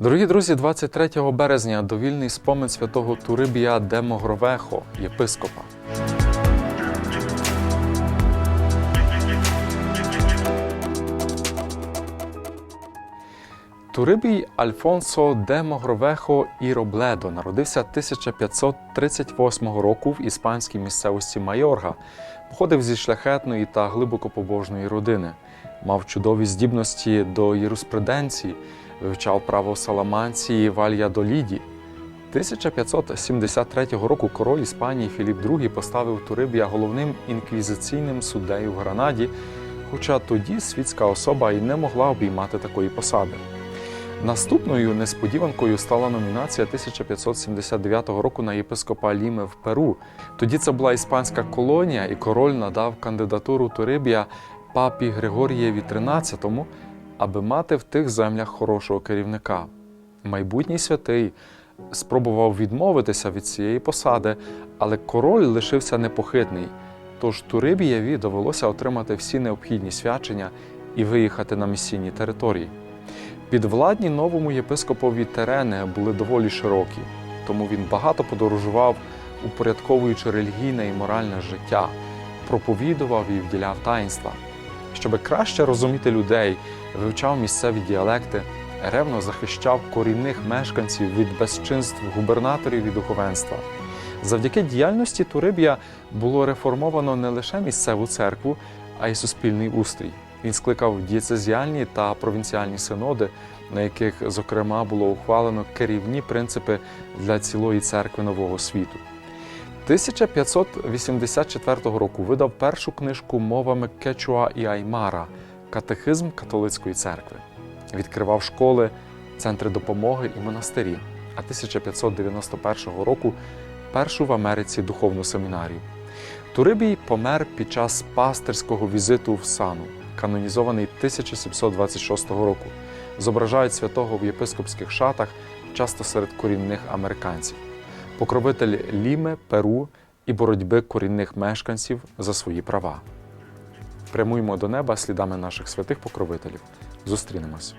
Дорогі друзі, 23 березня довільний спомин святого Турибія Демогровехо, єпископа. Турибій Альфонсо де Могровехо і Робледо народився 1538 року в іспанській місцевості Майорга. Походив зі шляхетної та глибоко побожної родини. Мав чудові здібності до юриспруденції, вивчав право Саламанції Вальядоліді. 1573 року король Іспанії Філіп II поставив Турибія головним інквізиційним суддею в Гранаді, хоча тоді світська особа і не могла обіймати такої посади. Наступною несподіванкою стала номінація 1579 року на єпископа Ліми в Перу. Тоді це була іспанська колонія, і король надав кандидатуру Турибія папі Григорієві XIII, аби мати в тих землях хорошого керівника. Майбутній святий спробував відмовитися від цієї посади, але король лишився непохитний. Тож Турибієві довелося отримати всі необхідні свячення і виїхати на місійні території. Підвладні новому єпископові терени були доволі широкі, тому він багато подорожував, упорядковуючи релігійне і моральне життя, проповідував і вділяв таїнства. Щоби краще розуміти людей, вивчав місцеві діалекти, ревно захищав корінних мешканців від безчинств губернаторів і духовенства. Завдяки діяльності Турибія було реформовано не лише місцеву церкву, а й суспільний устрій. Він скликав дієцезіальні та провінціальні синоди, на яких, зокрема, було ухвалено керівні принципи для цілої церкви нового світу. 1584 року видав першу книжку мовами Кечуа і Аймара Катехизм католицької церкви. Відкривав школи, центри допомоги і монастирі. А 1591 року першу в Америці духовну семінарію. Турибій помер під час пастирського візиту в Сану, канонізований 1726 року. Зображають святого в єпископських шатах, часто серед корінних американців, покровитель Ліми, Перу і боротьби корінних мешканців за свої права. Прямуємо до неба слідами наших святих покровителів. Зустрінемось.